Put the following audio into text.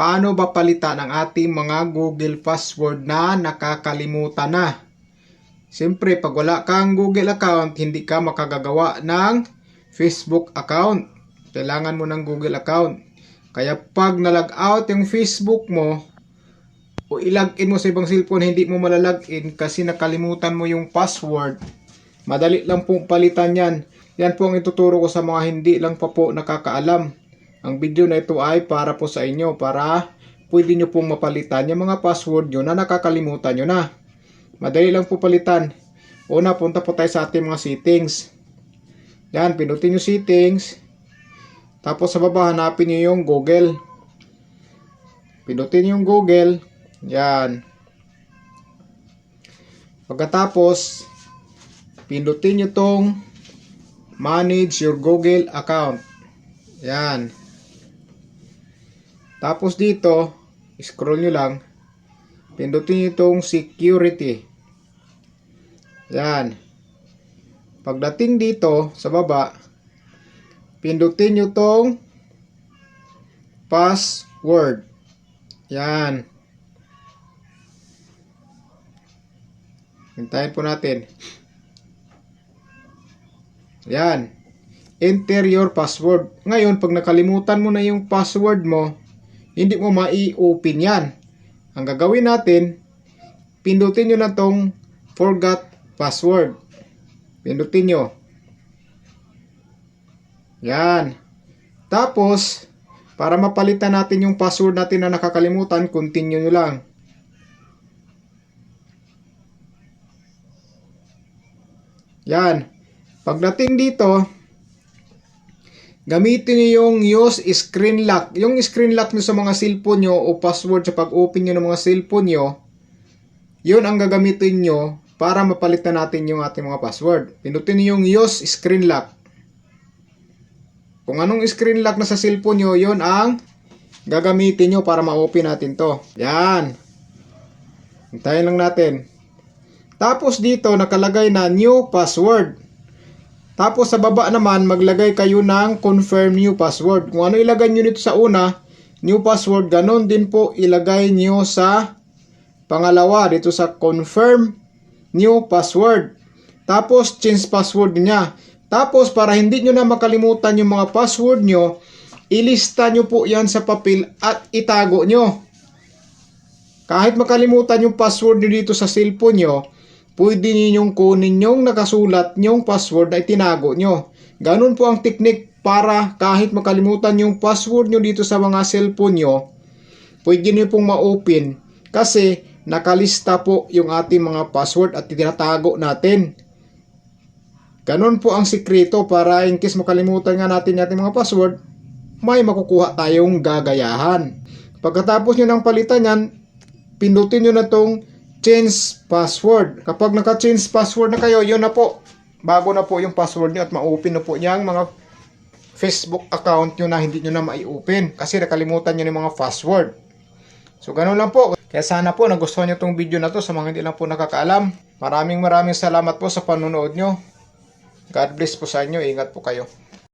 paano ba palitan ang ating mga Google password na nakakalimutan na? Siyempre, pag wala kang Google account, hindi ka makagagawa ng Facebook account. Kailangan mo ng Google account. Kaya pag nalag out yung Facebook mo, o ilagin mo sa ibang cellphone, hindi mo malalagin kasi nakalimutan mo yung password. Madali lang pong palitan yan. Yan po ang ituturo ko sa mga hindi lang pa po nakakaalam. Ang video na ito ay para po sa inyo, para pwede nyo pong mapalitan yung mga password nyo na nakakalimutan nyo na. Madali lang po palitan. Una, punta po tayo sa ating mga settings. Yan, pinutin nyo settings. Tapos sa baba, hanapin nyo yung Google. Pinutin yung Google. Yan. Pagkatapos, pindutin nyo tong manage your Google account. Yan. Tapos dito, scroll nyo lang, pindutin nyo tong security. Yan. Pagdating dito sa baba, pindutin nyo tong password. Yan. Hintayin po natin. Yan. Enter your password. Ngayon, pag nakalimutan mo na yung password mo, hindi mo mai-open yan. Ang gagawin natin, pindutin nyo na tong forgot password. Pindutin nyo. Yan. Tapos, para mapalitan natin yung password natin na nakakalimutan, continue nyo lang. Yan. Pagdating dito, gamitin niyo yung use screen lock. Yung screen lock niyo sa mga cellphone nyo o password sa pag-open nyo ng mga cellphone nyo, yun ang gagamitin nyo para mapalitan natin yung ating mga password. Pindutin niyo yung use screen lock. Kung anong screen lock na sa cellphone nyo, yun ang gagamitin nyo para ma-open natin to. Yan. Hintayin lang natin. Tapos dito nakalagay na new password. Tapos sa baba naman maglagay kayo ng confirm new password. Kung ano ilagay nyo dito sa una, new password, ganon din po ilagay nyo sa pangalawa dito sa confirm new password. Tapos change password niya. Tapos para hindi nyo na makalimutan yung mga password nyo, ilista nyo po yan sa papel at itago nyo. Kahit makalimutan yung password nyo dito sa cellphone nyo, pwede ninyong kunin yung nakasulat yung password na itinago nyo. Ganun po ang technique para kahit makalimutan yung password nyo dito sa mga cellphone nyo, pwede nyo pong ma-open kasi nakalista po yung ating mga password at tinatago natin. Ganun po ang sikreto para in case makalimutan nga natin yung ating mga password, may makukuha tayong gagayahan. Pagkatapos nyo ng palitan yan, pindutin nyo na tong change password. Kapag naka-change password na kayo, yun na po. Bago na po yung password nyo at ma-open na po niyang mga Facebook account nyo na hindi nyo na mai-open kasi nakalimutan nyo ng mga password. So, ganun lang po. Kaya sana po nagustuhan nyo itong video na to sa mga hindi lang po nakakaalam. Maraming maraming salamat po sa panonood nyo. God bless po sa inyo. Ingat po kayo.